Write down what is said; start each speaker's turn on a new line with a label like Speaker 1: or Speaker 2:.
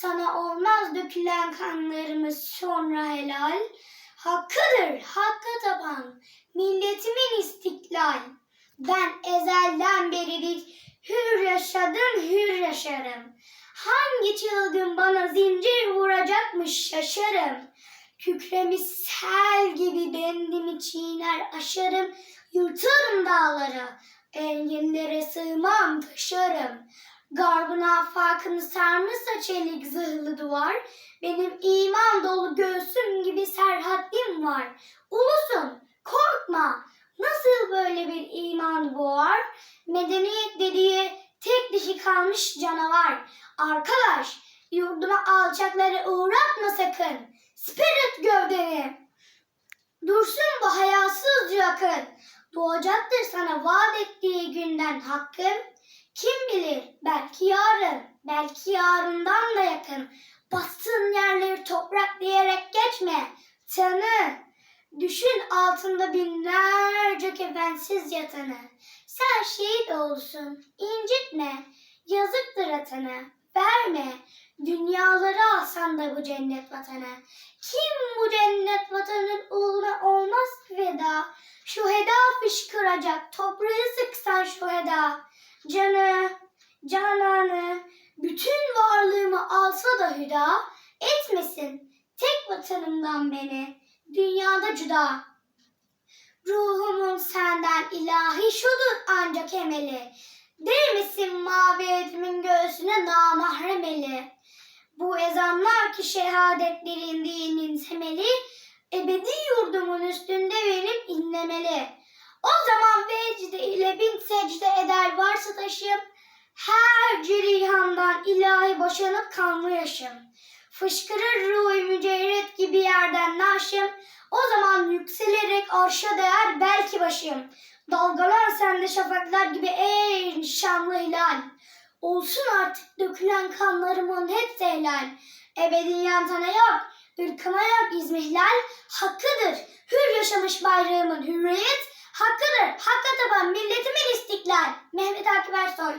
Speaker 1: Sana olmaz dökülen kanlarımız sonra helal. Hakkıdır hakka tapan milletimin istiklal. Ben ezelden beridir hür yaşadım hür yaşarım. Hangi çılgın bana zincir vuracakmış şaşarım. Kükremiş sel gibi bendimi çiğner aşarım. Yırtarım dağları, enginlere sığmam taşarım. Garbın afakını sarmışsa çelik zırhlı duvar. Benim iman dolu göğsüm gibi serhatlim var. Ulusun, korkma. Nasıl böyle bir iman boğar? Medeniyet dediği tek dişi kalmış canavar. Arkadaş, yurduma alçakları uğratma sakın. Spirit gövdeni. Dursun bu hayasız yakın. Doğacaktır sana vaat ettiği günden hakkın. Kim bilir belki yarın, belki yarından da yakın. Bastığın yerleri toprak diyerek geçme. Tanı. Düşün altında binlerce kefensiz yatanı. Sen şehit olsun, incitme. Yazıktır atanı, verme. Dünyaları alsan da bu cennet vatanı. Kim bu cennet vatanın uğruna olmaz feda? Şu heda fışkıracak, toprağı sıksan şu heda. Canı, cananı, bütün varlığımı alsa da hüda, etmesin tek vatanımdan beni, dünyada cüda. Ruhumun senden ilahi şudur ancak emeli. Değmesin mavi etmin göğsüne namahrem eli. Bu ezanlar ki şehadetlerin dinin temeli, ebedi yurdumun üstünde benim inlemeli. O zaman vecde ile bin secde eder varsa taşım, her cerihandan ilahi boşanıp kanlı yaşım. Fışkırır ruhu mücerret gibi yerden naşım, o zaman yükselerek arşa değer belki başım. Dalgalan sende şafaklar gibi ey şanlı hilal. Olsun artık dökülen kanlarımın hepsi helal. Ebediyen sana yok, ırkıma yok izmihlal. Hakkıdır, hür yaşamış bayrağımın hürriyet. Hakkıdır, hakka taban milletimin istiklal. Mehmet Akif Ersoy.